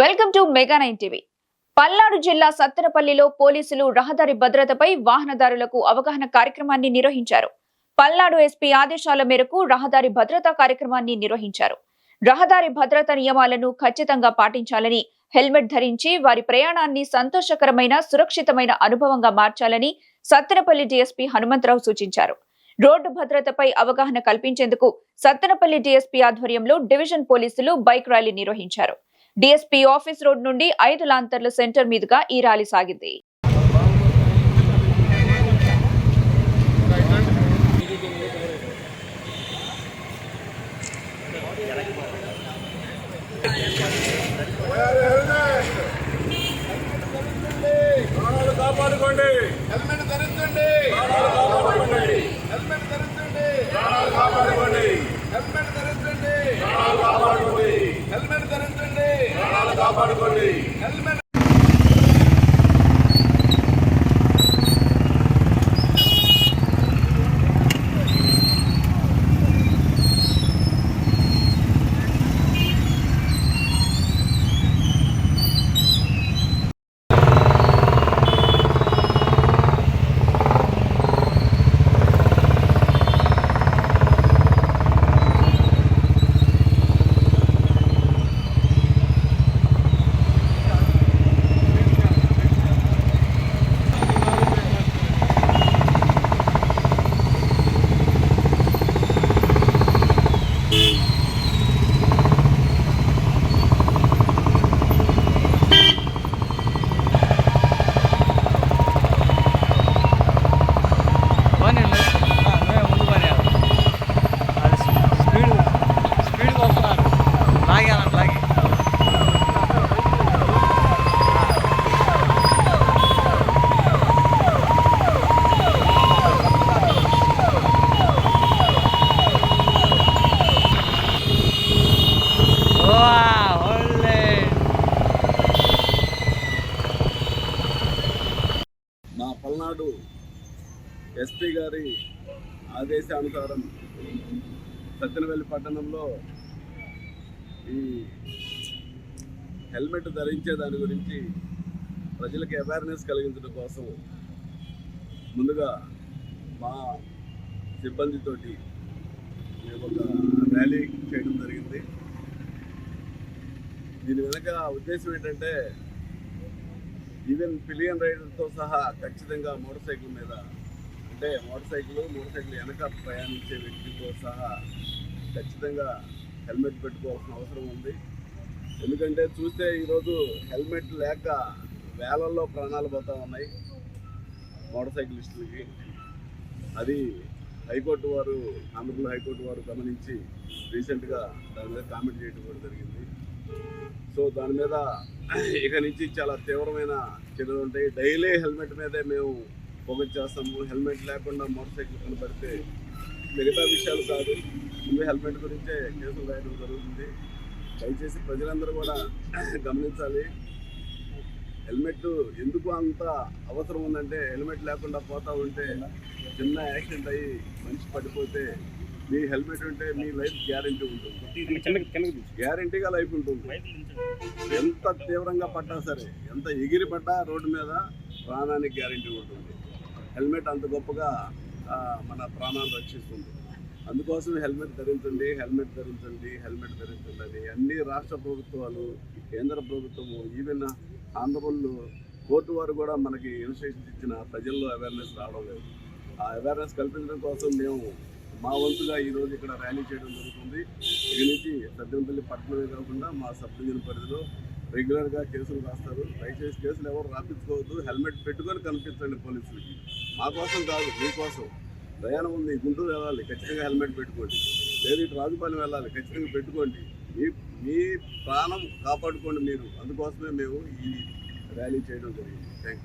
Welcome to mega nine TV. Palnadu జిల్లా సత్తెనపల్లిలో పోలీసులు రహదారి భద్రతపై వాహనదారులకు అవగాహన కార్యక్రమాన్ని నిర్వహించారు. పల్నాడు ఎస్పీ ఆదేశాల మేరకు రహదారి భద్రతా కార్యక్రమాన్ని నిర్వహించారు. రహదారి భద్రత నియమాలను ఖచ్చితంగా పాటించాలని హెల్మెట్ ధరించి వారి ప్రయాణాన్ని సంతోషకరమైన సురక్షితమైన అనుభవంగా మార్చాలని సత్తెనపల్లి డీఎస్పీ హనుమంతరావు సూచించారు. రోడ్డు భద్రతపై అవగాహన కల్పించేందుకు సత్తెనపల్లి డీఎస్పీ ఆధ్వర్యంలో డివిజన్ పోలీసులు బైక్ ర్యాలీ నిర్వహించారు. డీఎస్పీ ఆఫీస్ రోడ్ నుండి ఐదు లాంతర్ల సెంటర్ మీదుగా ఈ ర్యాలీ సాగింది. కాపాడుకోండి. హెల్మెట్ ధరించండి ప్రాణాలు కాపాడుకోండి హెల్మెట్ ధరించండి ప్రాణాలు కాపాడుకోండి హెల్మెట్ ధరించండి ప్రాణాలు కాపాడుకోండి హెల్మెట్ ధరించండి ప్రాణాలు కాపాడుకోండి. హెల్మెట్ ఈనాడు ఎస్పీ గారి ఆదేశానుసారం సత్యనవెల్లి పట్టణంలో ఈ హెల్మెట్ ధరించే దాని గురించి ప్రజలకు అవేర్నెస్ కలిగించడం కోసం ముందుగా మా సిబ్బందితోటి మేము ఒక ర్యాలీ చేయడం జరిగింది. దీని వెనక ఉద్దేశం ఏంటంటే ఈవెన్ పిలియన్ రైడర్తో సహా ఖచ్చితంగా మోటార్ సైకిల్ మీద అంటే మోటార్ సైకిల్ మోటార్ సైకిల్ వెనక ప్రయాణించే వ్యక్తితో సహా ఖచ్చితంగా హెల్మెట్ పెట్టుకోవాల్సిన అవసరం ఉంది. ఎందుకంటే చూస్తే ఈరోజు హెల్మెట్ లేక వేలల్లో ప్రాణాలు పోతా ఉన్నాయి మోటార్ సైకిలిస్టులకి అది హైకోర్టు వారు ఆంధ్రప్రదేశ్ హైకోర్టు వారు గమనించి రీసెంట్గా దాని మీద కామెంట్ చేయడం కూడా జరిగింది. సో దాని మీద ఇక నుంచి చాలా తీవ్రమైన చర్యలు ఉంటాయి. డైలీ హెల్మెట్ మీదే మేము ఫోకస్ చేస్తాము. హెల్మెట్ లేకుండా మోటార్ సైకిల్ కనబడితే మిగతా విషయాలు కాదు. ముందు హెల్మెట్ గురించే కేసులు రాయడం జరుగుతుంది. దయచేసి ప్రజలందరూ కూడా గమనించాలి. హెల్మెట్ ఎందుకు అంత అవసరం ఉందంటే హెల్మెట్ లేకుండా పోతా ఉంటే చిన్న యాక్సిడెంట్ అయ్యి మనిషి పడిపోతే మీ హెల్మెట్ ఉంటే మీ లైఫ్ గ్యారంటీ ఉంటుంది. గ్యారంటీగా లైఫ్ ఉంటుంది. ఎంత తీవ్రంగా పడ్డా సరే ఎంత ఎగిరి పడ్డా రోడ్డు మీద ప్రాణానికి గ్యారంటీ ఉంటుంది. హెల్మెట్ అంత గొప్పగా మన ప్రాణాలు రక్షిస్తుంది. అందుకోసం హెల్మెట్ ధరించండి హెల్మెట్ ధరించండి హెల్మెట్ ధరించండి అని అన్ని రాష్ట్ర ప్రభుత్వాలు కేంద్ర ప్రభుత్వము ఈవెన్ ఆంధ్రప్రదేశ్ కోర్టు వారు కూడా మనకి ఇన్స్ట్రక్షన్స్ ఇచ్చిన ప్రజల్లో అవేర్నెస్ రావడం లేదు. ఆ అవేర్నెస్ కల్పించడం కోసం మేము మా వంతుగా ఈరోజు ఇక్కడ ర్యాలీ చేయడం జరుగుతుంది. ఇక నుంచి సత్యంపల్లి పట్టణమే కాకుండా మా సబ్ డివిజన్ పరిధిలో రెగ్యులర్గా కేసులు రాస్తారు. దయచేసి కేసులు ఎవరు రాపించుకోవద్దు. హెల్మెట్ పెట్టుకొని కనిపించండి పోలీసులకి. మా కోసం కాదు మీకోసం ప్రయాణం ఉంది గుంటూరు వెళ్ళాలి ఖచ్చితంగా హెల్మెట్ పెట్టుకోండి. లేదు ఇటు రాజుపాలెం వెళ్ళాలి ఖచ్చితంగా పెట్టుకోండి. మీ మీ ప్రాణం కాపాడుకోండి మీరు. అందుకోసమే మేము ఈ ర్యాలీ చేయడం జరిగింది. Thank you